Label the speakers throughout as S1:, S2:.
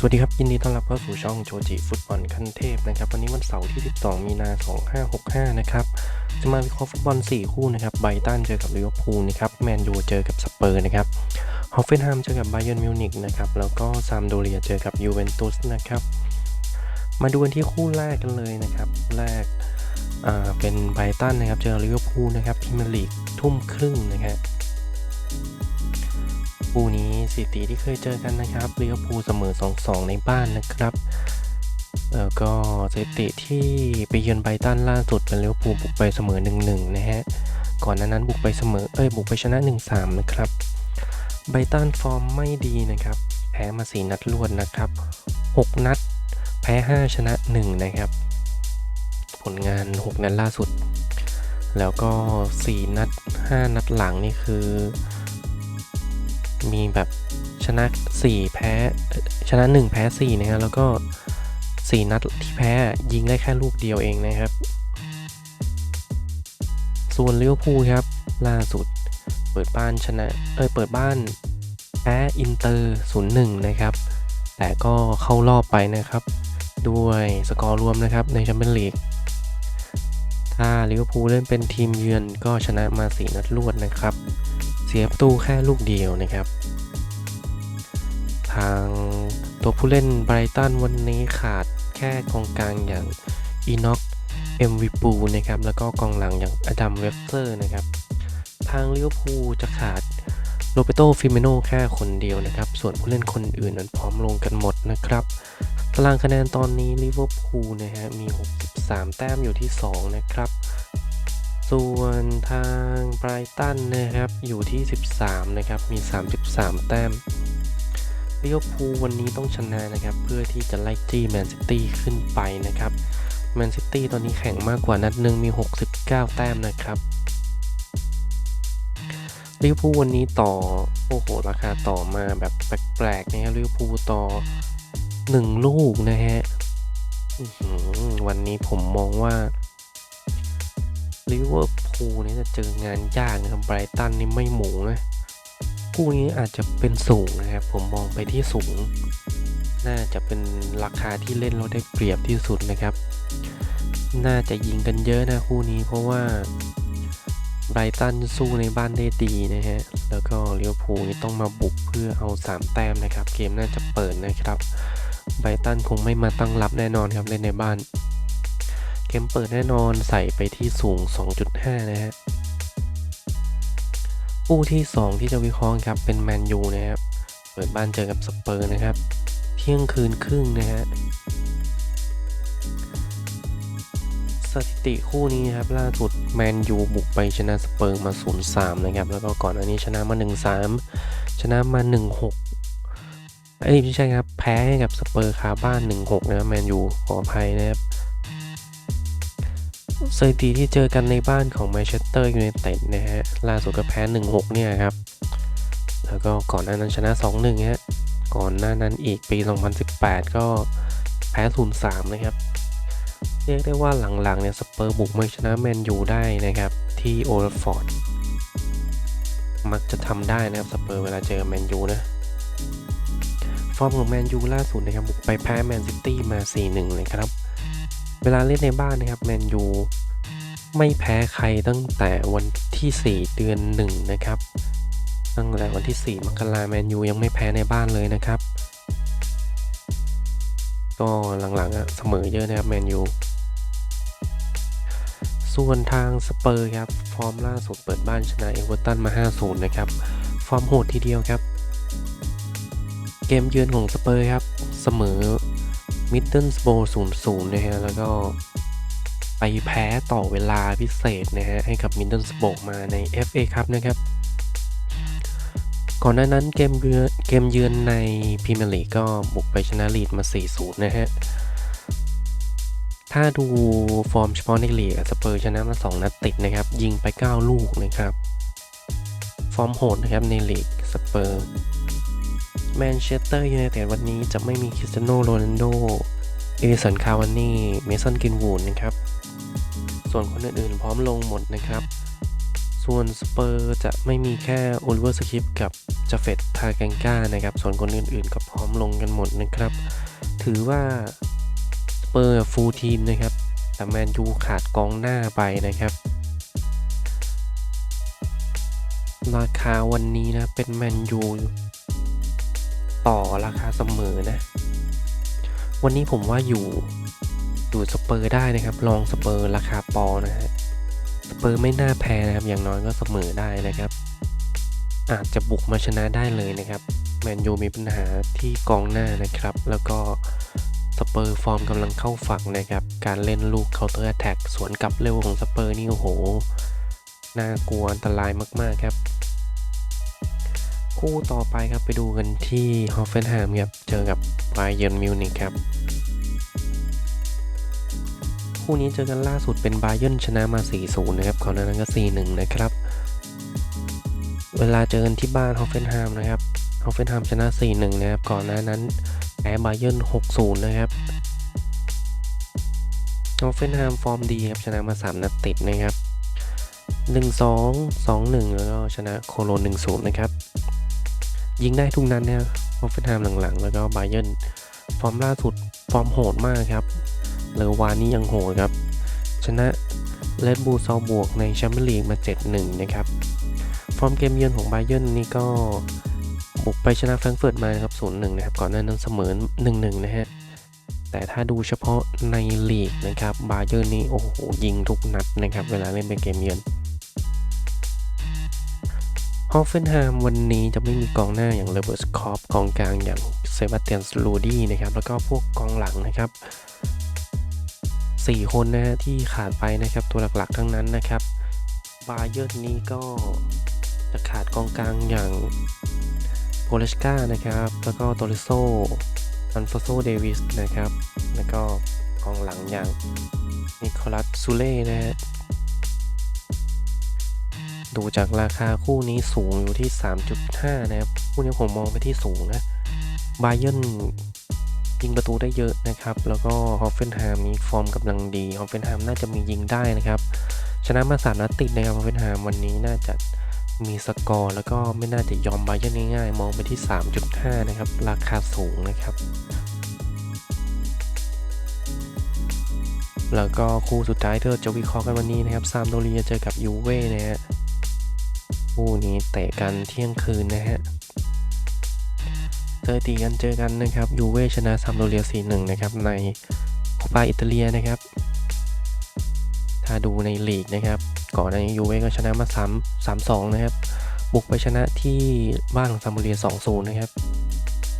S1: สวัสดีครับ ยินดีต้อนรับเข้าสู่ช่องโจจิฟุตบอลขั้นเทพนะครับ วันนี้วันเสาร์ที่ 12 มีนา2565 นะครับ จะมาวิเคราะห์ฟุตบอล 4 คู่นะครับไบตันเจอกับลิเวอร์พูลนะครับแมนยูเจอกับสเปอร์นะครับฮอฟเฟนแฮมเจอกับไบเย r n มิวนิกนะครับแล้วก็ซามโดเรียเจอกับยูเวนตุสนะครับมาดูกันที่คู่แรกกันเลยนะครับแรกเป็นไบตันนะครับเจอลิเวอร์พูลนะครับพรีเมียร์ลีกทุ่มครึ่งนะครับ คู่นี้สิติที่เคยเจอกันนะครับลิเวอร์พูลเสมอ 2-2 ในบ้านนะครับแล้วก็สถิติที่ไปเยือนไบตันล่าสุดเป็นลิเวอร์พูลบุกไปเสมอ 1-1 นะฮะ ก่อนหน้านั้นบุกไปเสมอ เอ้ย บุกไปชนะ 1-3 นะครับ ไบตันฟอร์มไม่ดีนะครับ แพ้มา 4 นัดรวดนะครับ 6 นัด แพ้ 5 ชนะ 1 นะครับ ผลงาน 6 นัดล่าสุด แล้วก็ 4 นัด 5 นัดหลังนี่คือ มีแบบชนะ 4 แพ้ชนะ 1 แพ้4นะฮะแล้วก็ 4 นัดที่แพ้ยิงได้แค่ลูกเดียวเองนะครับ ส่วนลิเวอร์พูลครับ ล่าสุด เปิดบ้านชนะเอ้ยเปิดบ้านแพ้อินเตอร์0-1 นะครับ แต่ก็เข้ารอบไปนะครับ ด้วยสกอร์รวมนะครับในแชมเปี้ยนลีกถ้าลิเวอร์พูลเล่นเป็นทีมเยือนก็ชนะมา 4 นัดรวดนะครับ เสียประตูแค่ลูกเดียวนะครับ ทางตัวผู้เล่นไบรตันวันนี้ขาดแค่กองกลางอย่างอีน็อกเอ็มวิปูนะครับ แล้วก็กองหลังอย่างอดัมเวฟเซอร์นะครับ ทางลิเวอร์พูลจะขาดโรเบโตฟิเมโนแค่คนเดียวนะครับ ส่วนผู้เล่นคนอื่นนั้นพร้อมลงกันหมดนะครับตารางคะแนนตอนนี้ลิเวอร์พูลนะฮะมี 63 แต้มอยู่ที่ 2 นะครับ ส่วนทางไบรตันนะครับอยู่ที่ 13 นะครับ มี 33 แต้มลิเวอร์พูวันนี้ต้องชนะนะครับ เพื่อที่จะไล่จี้แมนซิตี้ขึ้นไปนะครับแมนซิตี้ตอนนี้แข่งมากกว่านัดหนึ่งมี 69 แต้มนะครับลิเวอร์พูลวันนี้ต่อ โอ้โห ราคาต่อมาแบบแปลกๆนะครับลิเวอร์พูลต่อ 1 ลูกนะฮะวันนี้ผมมองว่า ลิเวอร์พูลเนี่ยจะเจองานยากนะครับไบรตันนี่ไม่หมูนะคู่นี้อาจจะเป็นสูงนะครับ ผมมองไปที่สูง น่าจะเป็นราคาที่เล่นเราได้เปรียบที่สุดนะครับ น่าจะยิงกันเยอะนะคู่นี้เพราะว่าไบรตันสู้ในบ้านได้ดีนะฮะ แล้วก็เลิเวอร์พูลนี่ต้องมาบุกเพื่อเอา 3 แต้มนะครับ เกมน่าจะเปิดนะครับ ไบรตันคงไม่มาตั้งรับแน่นอนครับเล่นในบ้าน เกมเปิดแน่นอนใส่ไปที่สูง 2.5 นะฮะคู่ที่ 2 ที่จะวิเคราะห์ครับเป็นแมนยูนะครับเปิดบ้านเจอกับสเปอร์นะครับ เที่ยงคืนครึ่งนะฮะสถิติคู่นี้ครับล่าสุดแมนยูบุกไปชนะสเปอร์มา 0-3 นะครับ แล้วก็ก่อนอันนี้ชนะมา 1-3 ชนะมา 1-6 เอ้ยไม่ใช่ครับ แพ้ให้กับสเปอร์คาบ้าน 1-6 นะครับแมนยูขออภัยนะครับ สถิติที่เจอกันในบ้านของแมนเชสเตอร์ยูไนเต็ดนะฮะ ล่าสุดก็แพ้ 1-6 เนี่ยครับ แล้วก็ก่อนหน้านั้นชนะ 2-1 ฮะ ก่อนหน้านั้นอีกปี 2018 ก็แพ้ 0-3 นะครับ เรียกได้ว่าหลังๆเนี่ยสเปอร์บุกมาชนะแมนยูได้นะครับ ที่โอลฟอร์ด มักจะทำได้นะครับสเปอร์เวลาเจอแมนยูนะฟอร์มของแมนยูล่าสุดนะครับบุกไปแพ้แมนซิตี้มา 4-1 เลยครับ เวลาเล่นในบ้านนะครับแมนยูไม่แพ้ใครตั้งแต่วันที่ 4 เดือน 1 นะครับ ตั้งแต่วันที่ 4 มกราแมนยูยังไม่แพ้ในบ้านเลยนะครับ ก็หลังๆอะเสมอเยอะนะครับแมนยูส่วนทางสเปอร์ครับฟอร์มล่าสุดเปิดบ้านชนะเอเวอร์ตันมา 5-0 นะครับ ฟอร์มโหดทีเดียวครับ เกมเยือนของสเปอร์ครับเสมอ มิดเดิลสโบว์0-0นะฮะ แล้วก็ไปแพ้ต่อเวลาพิเศษนะฮะ ให้กับมิดเดิลสโบว์มาใน FA ครับนะครับ ก่อนหน้านั้นเกมเยือนเกมเยือนในพรีเมียร์ลีกก็บุกไปชนะลีดมา 4-0 นะฮะ ถ้าดูฟอร์มเฉพาะในลีกสเปอร์ชนะมา 2 นัดติดนะครับ ยิงไป 9 ลูกนะครับ ฟอร์มโหดนะครับในลีกสเปอร์ แมนเชสเตอร์ยูไนเต็ดวันนี้จะไม่มีคริสเตียโนโรนัลโดเอลิสันคาวานี่เมสันกินวูดนะครับ ส่วนคนอื่นๆพร้อมลงหมดนะครับ ส่วนสเปอร์จะไม่มีแค่โอลิเวอร์สคริปกับจาเฟตทาแกงกานะครับ ส่วนคนอื่นๆก็พร้อมลงกันหมดนะครับ ถือว่าสเปอร์ฟูลทีมนะครับ แต่แมนยูขาดกองหน้าไปนะครับราคาวันนี้นะเป็นแมนยู ต่อราคาเสมอนะ วันนี้ผมว่าอยู่อยู่สเปอร์ได้นะครับ ลองสเปอร์ราคาปอนะฮะสเปอร์ไม่น่าแพ้นะครับ อย่างน้อยก็เสมอได้นะครับ อาจจะบุกมาชนะได้เลยนะครับ แมนยูมีปัญหาที่กองหน้านะครับ แล้วก็สเปอร์ฟอร์มกำลังเข้าฝักนะครับ การเล่นลูกเคาน์เตอร์แท็กสวนกลับเร็วของสเปอร์นี่โอ้โห น่ากลัวอันตรายมากๆครับ คู่ต่อไปครับไปดูกันที่ฮอฟเฟนแฮมครับ เจอกับไบเยนมิวนิกครับ คู่นี้เจอกันล่าสุดเป็นไบเยนชนะมา 4-0 นะครับก่อนหน้านั้นก็ 4-1 นะครับ เวลาเจอกันที่บ้านฮอฟเฟนแฮมนะครับฮอฟเฟนแฮมชนะ 4-1 นะครับก่อนหน้านั้นแพ้ไบเยน6-0 นะครับฮอฟเฟนแฮมฟอร์มดีครับชนะมา 3 นัดติดนะครับ 1-2 2-1 แล้วก็ชนะโคโลน1-0 นะครับ ยิงได้ทุกนัดนะครับฮอฟเฟนแฮมหลังๆ แล้วก็ไบเยนฟอร์มล่าสุดฟอร์มโหดมากครับเลอวานนี้ยังโหดครับ ชนะเลดบูลซาบวกในแชมเปี้ยนลีกมา 7-1 นะครับ ฟอร์มเกมเยือนของไบเยนนี่ก็บุกไปชนะแฟรงก์เฟิร์ตมาครับ 0-1 นะครับ ก่อนหน้านั้นเสมอ 1-1 นะฮะ แต่ถ้าดูเฉพาะในลีกนะครับไบเย r ร์นนี่โอ้โหยิงทุกนัดนะครับ เวลาเล่นเป็นเกมเยือน ฮอฟเฟนแฮมวันนี้จะไม่มีกองหน้าอย่างเลเบิร์ตคอปกองกลางอย่างเซบาสเตียนสลูดี้นะครับ แล้วก็พวกกองหลังนะครับ 4 คนนะฮะที่ขาดไปนะครับ ตัวหลักๆทั้งนั้นนะครับ บาเยอร์นี้ก็จะขาดกองกลางอย่างโกเลชกานะครับ แล้วก็โตริโซอันฟาโซเดวิสนะครับ แล้วก็กองหลังอย่างนิโคลัสซูเล่นะฮะ ดูจากราคาคู่นี้สูงอยู่ที่ 3.5 นะครับ คู่นี้ผมมองไปที่สูงนะบาเยนยิงประตูได้เยอะนะครับ แล้วก็ฮอฟเฟนแฮมมีฟอร์มกำลังดีฮอฟเฟนแฮมน่าจะมียิงได้นะครับ ชนะมาสามนัดติดนะครับฮอฟเฟนแฮมวันนี้น่าจะมีสกอร์ แล้วก็ไม่น่าจะยอมบาเยนง่ายๆ มองไปที่ 3.5 นะครับ ราคาสูงนะครับ แล้วก็คู่สุดท้ายที่เราจะวิเคราะห์กันวันนี้นะครับซามโดเรียเจอกับยูเว่นะฮะ คู่นี้เตะกันเที่ยงคืนนะฮะเจอตีกันเจอกันนะครับยูเว่ชนะซัมโดเรีย 4-1 นะครับ ในโคปาอิตาเลียนะครับ ถ้าดูในลีกนะครับ ก่อนหน้านี้ยูเว่ก็ชนะมา 3 3-2 นะครับ บุกไปชนะที่บ้านของซัมโดเรีย 2-0 นะครับ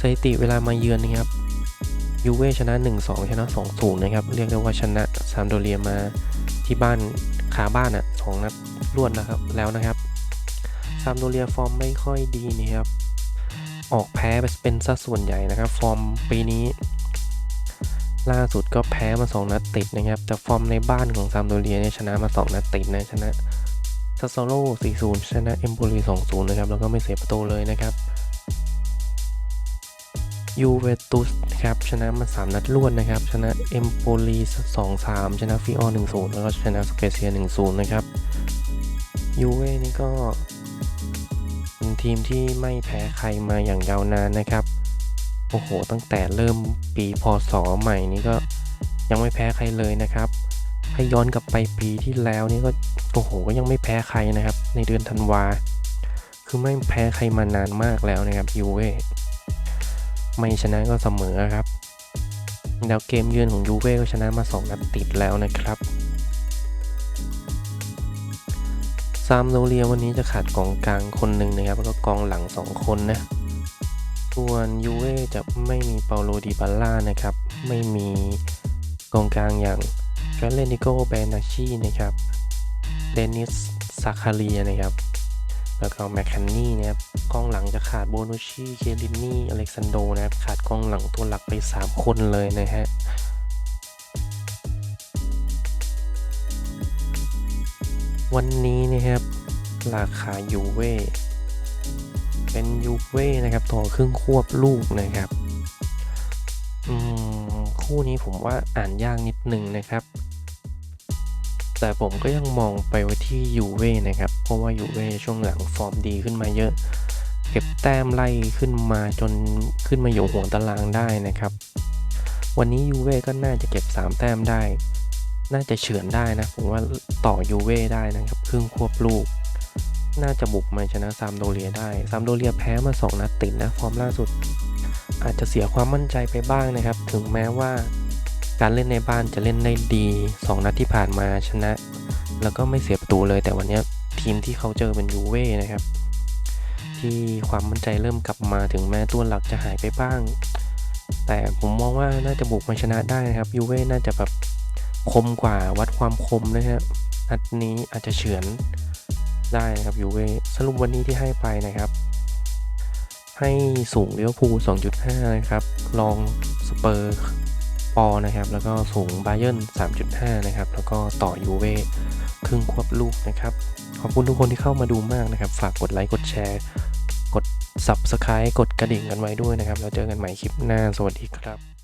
S1: สถิติเวลามาเยือนนะครับยูเว่ชนะ 1-2 ชนะ 2-0 นะครับ เรียกได้ว่าชนะซัมโดเรียมาที่บ้านขาบ้านอะสองนัดรวดนะครับแล้วนะครับ ซามโดเรียฟอร์มไม่ค่อยดีนี่ครับ ออกแพ้เป็นสัดส่วนใหญ่นะครับ ฟอร์มปีนี้ ล่าสุดก็แพ้มา2นัดติดนะครับ แต่ฟอร์มในบ้านของซามโดเรียเนี่ยชนะมา2นัดติดนะชนะซัสโซโล่4-0 ชนะเอมโปลี2-0 นะครับ แล้วก็ไม่เสียประตูเลยนะครับยูเวตุสครับชนะมา 3 นัดรวดนะครับ ชนะเอมโปลี2-3 ชนะฟิออ1-0 แล้วก็ชนะสเปเซีย1-0 นะครับยูเว่นี่ก็ ทีมที่ไม่แพ้ใครมาอย่างยาวนานนะครับ โอ้โห ตั้งแต่เริ่มปีพศใหม่นี้ก็ยังไม่แพ้ใครเลยนะครับถ้าย้อนกลับไปปีที่แล้วนี่ก็โอ้โหก็ยังไม่แพ้ใครนะครับ ในเดือนธันวา คือไม่แพ้ใครมานานมากแล้วนะครับยูเว่ไม่ชนะก็เสมอครับ แล้วเกมเยือนของยูเว่ก็ชนะมา 2 นัดติดแล้วนะครับ ซามโดเรียวันนี้จะขาดกองกลางคนหนึ่งนะครับ แล้วก็กองหลัง 2 คนนะ ส่วนยูเว่จะไม่มีเปาโลดิบาล่านะครับ ไม่มีกองกลางอย่างแกเลนิโกเบนาชีนะครับ เดนิสซาคาเรียนะครับ แล้วก็แมคคันนี่นะครับ กองหลังจะขาดโบนุชี เคลินนี่ อเล็กซานโดนะครับ ขาดกองหลังตัวหลักไป 3 คนเลยนะฮะ วันนี้นะครับราคายูเว่เป็นยูเว่นะครับต่อครึ่งควบลูกนะครับอืมคู่นี้ผมว่าอ่านยากนิดนึงนะครับ แต่ผมก็ยังมองไปไว้ที่ยูเว่นะครับ เพราะว่ายูเว่ช่วงหลังฟอร์มดีขึ้นมาเยอะ เก็บแต้มไล่ขึ้นมาจนขึ้นมาอยู่ห่วตารางได้นะครับ วันนี้ยูเว่ก็น่าจะเก็บ 3 แต้มได้ น่าจะเฉือนได้นะผมว่าต่อยูเว่ได้นะครับครึ่งควบลูก น่าจะบุกมาชนะซามโดเรียได้ซามโดเรียแพ้มา 2 นัดติดนะฟอร์มล่าสุด อาจจะเสียความมั่นใจไปบ้างนะครับ ถึงแม้ว่าการเล่นในบ้านจะเล่นได้ดี 2 นัดที่ผ่านมาชนะ แล้วก็ไม่เสียประตูเลยแต่วันนี้ทีมที่เขาเจอเป็นยูเว่นะครับ ที่ความมั่นใจเริ่มกลับมาถึงแม้ตัวหลักจะหายไปบ้าง แต่ผมมองว่าน่าจะบุกมาชนะได้นะครับยูเว่น่าจะแบบ คมกว่าวัดความคมนะครับนัดนี้อาจจะเฉือนได้นะครับยูเวสรุปวันนี้ที่ให้ไปนะครับ ให้สูงเลี้ยวภู2.5 นะครับลองสเปอร์ปอนะครับ แล้วก็สูงบาเยิร์น3.5 นะครับ แล้วก็ต่อยูเวครึ่งควบลูกนะครับ ขอบคุณทุกคนที่เข้ามาดูมากนะครับ ฝากกดไลค์กดแชร์ กด Subscribe กดกระดิ่งกันไว้ด้วยนะครับ แล้วเจอกันใหม่คลิปหน้า สวัสดีครับ